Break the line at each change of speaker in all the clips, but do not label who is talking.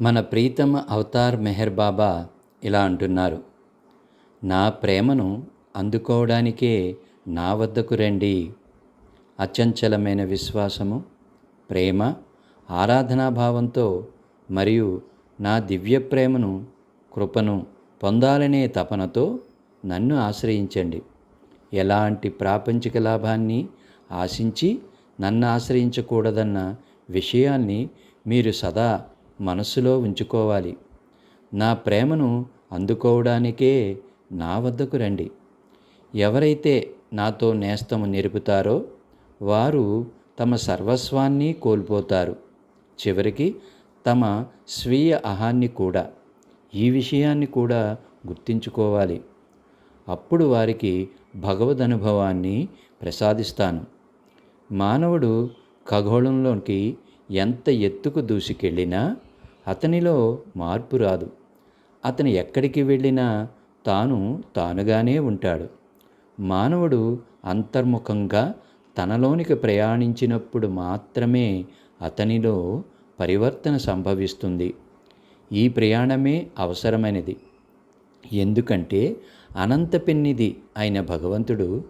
మన ప్రీతమ అవతార్ మెహర్ బాబా ఇలా అంటున్నారు నా ప్రేమను అందుకోవడానికే నా వద్దకు రండి. అచంచలమైన విశ్వాసము ప్రేమ ఆరాధనాభావంతో మరియు నా దివ్య ప్రేమను కృపను పొందాలనే తపనతో నన్ను ఆశ్రయించండి. ఎలాంటి ప్రాపంచిక లాభాన్ని ఆశించి నన్ను ఆశ్రయించకూడదన్న విషయాన్ని మీరు సదా మనసులో ఉంచుకోవాలి. నా ప్రేమను అందుకోవడానికే నా వద్దకు రండి. ఎవరైతే నాతో నేస్తము నిరుపుతారో వారు తమ సర్వస్వాన్ని కోల్పోతారు. చివరికి తమ స్వీయ అహాన్ని కూడా ఈ విషయాన్ని కూడా గుర్తించుకోవాలి. అప్పుడు వారికి భగవద్ అనుభవాన్ని ప్రసాదిస్తాను. మానవుడు ఖగోళంలోకి ఎంత ఎత్తుకు దూసుకెళ్ళినా అతనిలో మార్పు రాదు. అతను ఎక్కడికి వెళ్ళినా తాను తానుగానే ఉంటాడు. మానవుడు అంతర్ముఖంగా తనలోనికి ప్రయాణించినప్పుడు మాత్రమే అతనిలో పరివర్తన సంభవిస్తుంది. ఈ ప్రయాణమే అవసరమైనది. ఎందుకంటే అనంతపెన్నిది అయిన భగవంతుడు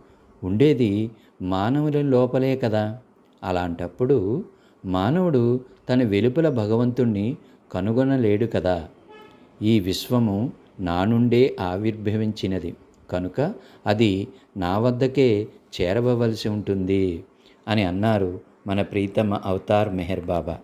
ఉండేది మానవుల లోపలే కదా. అలాంటప్పుడు మానవుడు తన వెలుపల భగవంతుణ్ణి కనుగొనలేడు కదా. ఈ విశ్వము నా నుండే ఆవిర్భవించినది. కనుక అది నా వద్దకే చేరవలసి ఉంటుంది అని అన్నారు మన ప్రీతమ అవతార్ మెహర్ బాబా.